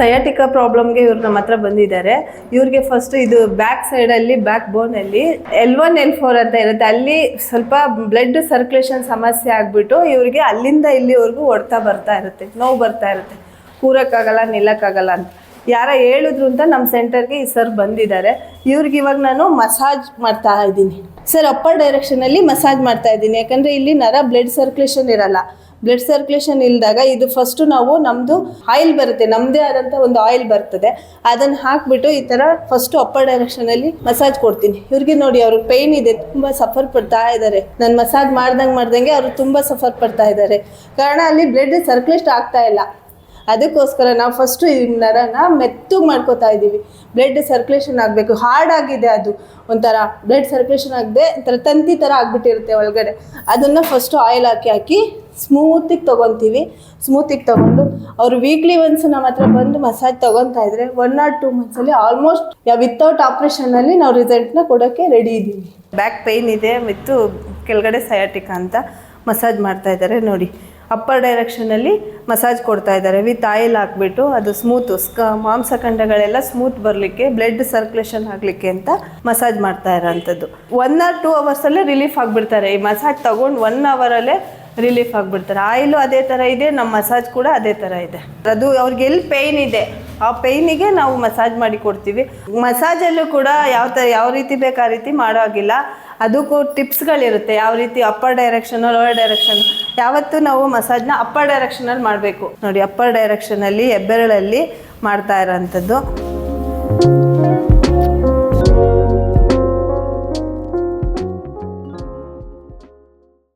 Sciatica ಪ್ರಾಬ್ಲಮ್ಗೆ ಇವ್ರು ನಮ್ಮ ಹತ್ರ ಬಂದಿದ್ದಾರೆ. ಇವ್ರಿಗೆ ಫಸ್ಟ್ ಇದು ಬ್ಯಾಕ್ ಸೈಡಲ್ಲಿ ಬ್ಯಾಕ್ ಬೋನಲ್ಲಿ ಎಲ್ ಒನ್ ಎಲ್ ಫೋರ್ ಅಂತ ಇರುತ್ತೆ. ಅಲ್ಲಿ ಸ್ವಲ್ಪ ಬ್ಲಡ್ ಸರ್ಕ್ಯುಲೇಷನ್ ಸಮಸ್ಯೆ ಆಗಿಬಿಟ್ಟು ಇವ್ರಿಗೆ ಅಲ್ಲಿಂದ ಇಲ್ಲಿವರೆಗೂ ಹೊಡ್ತಾ ಬರ್ತಾ ಇರುತ್ತೆ. ನೋವು ಬರ್ತಾ ಇರುತ್ತೆ. ಕೂರಕ್ಕಾಗಲ್ಲ, ನಿಲ್ಲಕ್ಕಾಗಲ್ಲ ಅಂತ. ಯಾರ ಹೇಳಿದ್ರು ಅಂತ ನಮ್ಮ ಸೆಂಟರ್ಗೆ ಈ ಸರ್ ಬಂದಿದ್ದಾರೆ. ಇವ್ರಿಗೆ ಇವಾಗ ನಾನು ಮಸಾಜ್ ಮಾಡ್ತಾ ಇದ್ದೀನಿ. ಸರ್ ಅಪ್ಪರ್ ಡೈರೆಕ್ಷನಲ್ಲಿ ಮಸಾಜ್ ಮಾಡ್ತಾ ಇದ್ದೀನಿ. ಯಾಕಂದರೆ ಇಲ್ಲಿ ನರ ಬ್ಲಡ್ ಸರ್ಕ್ಯುಲೇಷನ್ ಇರಲ್ಲ. ಬ್ಲಡ್ ಸರ್ಕ್ಯುಲೇಷನ್ ಇಲ್ದಾಗ ಇದು ಫಸ್ಟು ನಾವು ನಮ್ಮದು ಆಯಿಲ್ ಬರುತ್ತೆ. ನಮ್ಮದೇ ಆದಂಥ ಒಂದು ಆಯಿಲ್ ಬರ್ತದೆ. ಅದನ್ನು ಹಾಕ್ಬಿಟ್ಟು ಈ ಥರ ಫಸ್ಟು ಅಪ್ಪರ್ ಡೈರೆಕ್ಷನಲ್ಲಿ ಮಸಾಜ್ ಕೊಡ್ತೀನಿ. ಇವ್ರಿಗೆ ನೋಡಿ, ಅವ್ರಿಗೆ ಪೇಯ್ನ್ ಇದೆ. ತುಂಬ ಸಫರ್ ಪಡ್ತಾ ಇದ್ದಾರೆ. ನಾನು ಮಸಾಜ್ ಮಾಡ್ದಂಗೆ ಮಾಡ್ದಂಗೆ ಅವರು ತುಂಬ ಸಫರ್ ಪಡ್ತಾ ಇದ್ದಾರೆ. ಕಾರಣ ಅಲ್ಲಿ ಬ್ಲಡ್ ಸರ್ಕ್ಯುಲೇಟ್ ಆಗ್ತಾ ಇಲ್ಲ. ಅದಕ್ಕೋಸ್ಕರ ನಾವು ಫಸ್ಟು ಈ ನರನ ಮೆತ್ತಗೆ ಮಾಡ್ಕೋತಾ ಇದ್ದೀವಿ. ಬ್ಲಡ್ ಸರ್ಕ್ಯುಲೇಷನ್ ಆಗಬೇಕು ಹಾರ್ಡ್ ಆಗಿದೆ ಅದು. ಒಂಥರ ಬ್ಲಡ್ ಸರ್ಕ್ಯುಲೇಷನ್ ಆಗದೆ ಒಂಥರ ತಂತಿ ಥರ ಆಗಿಬಿಟ್ಟಿರುತ್ತೆ ಒಳಗಡೆ. ಅದನ್ನು ಫಸ್ಟು ಆಯಿಲ್ ಹಾಕಿ ಹಾಕಿ ಸ್ಮೂತಿಗೆ ತೊಗೊತೀವಿ. ಸ್ಮೂತಿಗೆ ತೊಗೊಂಡು ಅವರು ವೀಕ್ಲಿ ಒನ್ಸ್ ನಮ್ಮ ಹತ್ರ ಬಂದು ಮಸಾಜ್ ತೊಗೊತಾ ಇದ್ರೆ ಒನ್ ಆರ್ ಟೂ ಮಂತ್ಸಲ್ಲಿ ಆಲ್ಮೋಸ್ಟ್ ವಿತೌಟ್ ಆಪ್ರೇಷನಲ್ಲಿ ನಾವು ರಿಸಲ್ಟ್ನ ಕೊಡೋಕ್ಕೆ ರೆಡಿ ಇದ್ದೀವಿ. ಬ್ಯಾಕ್ ಪೇಯ್ನ್ ಇದೆ ವಿತ್ತು ಕೆಳಗಡೆ ಸಯಾಟಿಕ ಅಂತ ಮಸಾಜ್ ಮಾಡ್ತಾ ಇದ್ದಾರೆ ನೋಡಿ. ಅಪ್ಪರ್ ಡೈರೆಕ್ಷನಲ್ಲಿ ಮಸಾಜ್ ಕೊಡ್ತಾ ಇದ್ದಾರೆ. ವಿತ್ ಆಯಿಲ್ ಹಾಕ್ಬಿಟ್ಟು ಅದು ಸ್ಮೂತ್ ಸ್ಕ ಮಾಂಸಖಂಡಗಳೆಲ್ಲ ಸ್ಮೂತ್ ಬರಲಿಕ್ಕೆ ಬ್ಲಡ್ ಸರ್ಕ್ಯುಲೇಷನ್ ಆಗಲಿಕ್ಕೆ ಅಂತ ಮಸಾಜ್ ಮಾಡ್ತಾ ಇರೋಂಥದ್ದು. ಒನ್ ಆರ್ ಟೂ ಅವರ್ಸಲ್ಲೇ ರಿಲೀಫ್ ಆಗಿಬಿಡ್ತಾರೆ. ಈ ಮಸಾಜ್ ತಗೊಂಡು ಒನ್ ಅವರಲ್ಲೇ ರಿಲೀಫ್ ಆಗಿಬಿಡ್ತಾರೆ. ಆಯಿಲು ಅದೇ ಥರ ಇದೆ ನಮ್ಮ ಮಸಾಜ್ ಕೂಡ ಅದೇ ಥರ ಇದೆ. ಅದು ಅವ್ರಿಗೆ ಎಲ್ಲಿ ಪೇಯ್ನ್ ಇದೆ. ಆ ಪೇಯ್ನಿಗೆ ನಾವು ಮಸಾಜ್ ಮಾಡಿ ಕೊಡ್ತೀವಿ. ಮಸಾಜಲ್ಲೂ ಕೂಡ ಯಾವ ಥರ ಯಾವ ರೀತಿ ಬೇಕು ಆ ರೀತಿ ಮಾಡೋ ಹಾಗಿಲ್ಲ. ಅದಕ್ಕೂ ಟಿಪ್ಸ್ಗಳಿರುತ್ತೆ. ಯಾವ ರೀತಿ ಅಪ್ಪರ್ ಡೈರೆಕ್ಷನ್ ಲೋವರ್ ಡೈರೆಕ್ಷನ್ ಯಾವತ್ತೂ ನಾವು ಮಸಾಜ್ನ ಅಪ್ಪರ್ ಡೈರೆಕ್ಷನಲ್ಲಿ ಮಾಡಬೇಕು. ನೋಡಿ ಅಪ್ಪರ್ ಡೈರೆಕ್ಷನಲ್ಲಿ ಹೆಬ್ಬೆರಳಲ್ಲಿ ಮಾಡ್ತಾ ಇರೋಂಥದ್ದು.